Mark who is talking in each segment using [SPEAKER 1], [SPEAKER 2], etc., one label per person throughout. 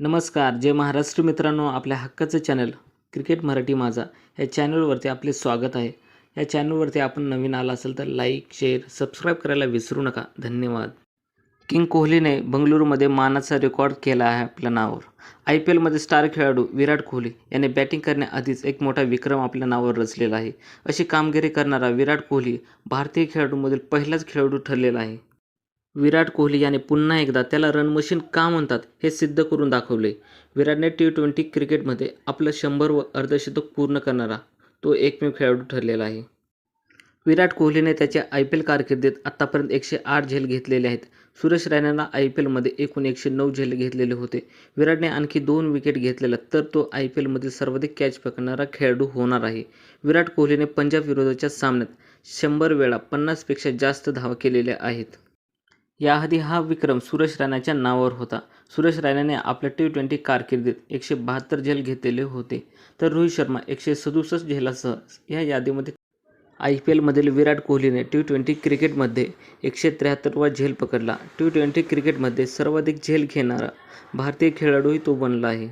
[SPEAKER 1] नमस्कार जय महाराष्ट्र मित्रांनो आपल्या हक्काचं चॅनल क्रिकेट मराठी माझा या चॅनलवरती आपले स्वागत आहे. या चॅनलवरती आपण नवीन आला असेल तर लाईक शेअर सबस्क्राईब करायला विसरू नका. धन्यवाद. किंग कोहलीने बंगळुरूमध्ये मानाचा रेकॉर्ड केला आहे आपल्या नावावर. आय पी एलमध्ये स्टार खेळाडू विराट कोहली याने बॅटिंग करण्याआधीच एक मोठा विक्रम आपल्या नावावर रचलेला आहे. अशी कामगिरी करणारा विराट कोहली भारतीय खेळाडूमधील पहिलाच खेळाडू ठरलेला आहे. विराट कोहली याने पुन्हा एकदा त्याला रन मशीन का म्हणतात हे सिद्ध करून दाखवले. विराटने टी ट्वेंटी क्रिकेटमध्ये आपलं शंभर व अर्धशतक पूर्ण करणारा तो एकमेव खेळाडू ठरलेला आहे. विराट कोहलीने त्याच्या आय पी एल कारकिर्दीत आत्तापर्यंत एकशे आठ झेल घेतलेले आहेत. सुरेश रैनानं आय पी एलमध्ये एकूण एकशे नऊ झेल घेतलेले होते. विराटने आणखी दोन विकेट घेतलेला तर तो आय पी एलमधील सर्वाधिक कॅच पकडणारा खेळाडू होणार आहे. विराट कोहलीने पंजाब विरोधाच्या सामन्यात शंभर वेळा पन्नासपेक्षा जास्त धावा केलेल्या आहेत. याआधी हा विक्रम सुरेश रायनाच्या नावावर होता. सुरेश रैनाने आपल्या टी ट्वेंटी कारकिर्दीत एकशे बहात्तर झेल घेतलेले होते. तर रोहित शर्मा एकशे सदुसष्ट झेलासह या यादीमध्ये आय पी एलमधील विराट कोहलीने टी ट्वेंटी क्रिकेटमध्ये एकशे त्र्याहत्तरवा झेल पकडला. टी ट्वेंटी क्रिकेटमध्ये सर्वाधिक झेल घेणारा भारतीय खेळाडूही तो बनला आहे.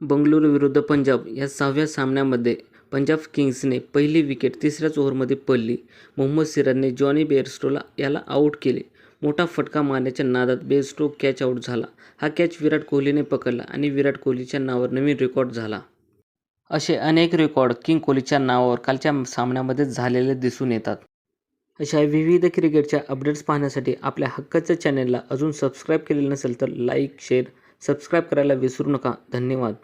[SPEAKER 1] बंगळुरू विरुद्ध पंजाब या सहाव्या सामन्यामध्ये पंजाब किंग्सने पहिली विकेट तिसऱ्याच ओव्हरमध्ये पडली. मोहम्मद सिराजने जॉनी बेअरस्टोला याला आऊट केले. मोठा फटका मारण्याच्या नादात बेस्ट्रोक कॅच आऊट झाला. हा कॅच विराट कोहलीने पकडला आणि विराट कोहलीच्या नावावर नवीन रेकॉर्ड झाला. असे अनेक रेकॉर्ड किंग कोहलीच्या नावावर कालच्या सामन्यामध्ये झालेले दिसून येतात. अशा विविध क्रिकेटच्या अपडेट्स पाहण्यासाठी आपल्या हक्काच्या चॅनेलला अजून सबस्क्राईब केलेलं नसेल तर लाईक शेअर सबस्क्राईब करायला विसरू नका. धन्यवाद.